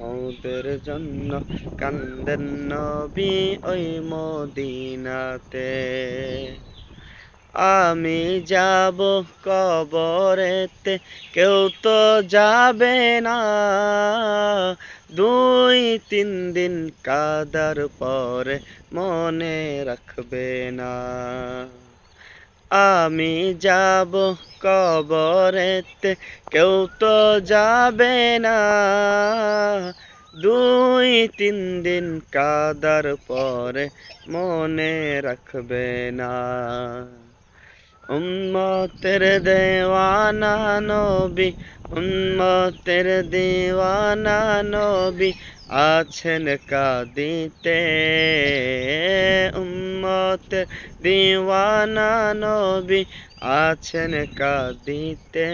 মোদের জন্য কান্দেন নবী ওই মদিনাতে। আমি যাব কবরেতে, কেউ তো যাবে না। দুই তিন দিন কাদার পরে মনে রাখবে না। আমি যাব কবরেতে, কেউ তো যাবে না। দুই তিন দিন কাদার পরে মনে রাখবে না। উম্মতের দেওয়ানা নবী উম্মতের দেওয়ানা নবী আছেন কাদিতে। উম্মতের দেওয়ানা নবী আছেন কাদিতে।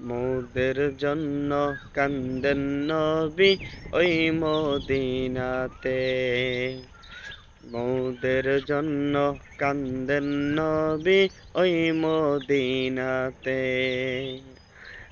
মোদের জন্য কান্দেন নবী ওই মদিনাতে। মোদের জন্য কান্দেন নবী ওই মদিনাতে।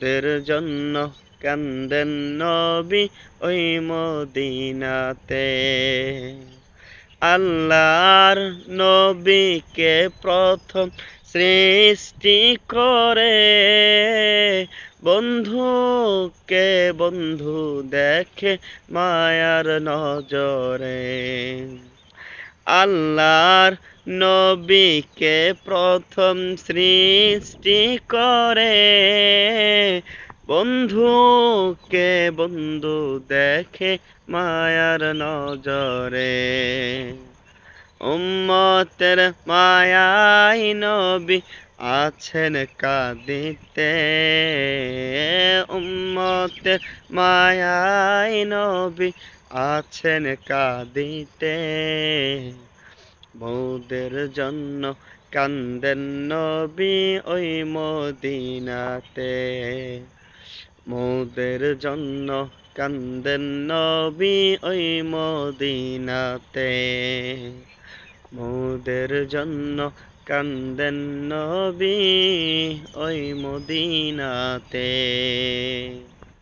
মোদের জন্য কান্দেন নবী ওই মদিনাতে। আল্লাহর নবীকে প্রথম সৃষ্টি করে বন্ধুকে বন্ধু দেখে মায়ার নজরে। আল্লাহর নবীকে প্রথম সৃষ্টি করে। বন্ধুকে বন্ধু দেখে মায়ার নজরে। উম্মতের মায়াই নবী আছেন কাঁদিতে। উম্মতের মায়াই নবী আছেন কাঁদিতে। মোদের জন্য কান্দেন নবী ওই মদিনাতে। মৌদের জন্য কান্দেন নবী ওই মদিনাতে। মৌদের জন্য কান্দেন নবী ওই মদিনাতে।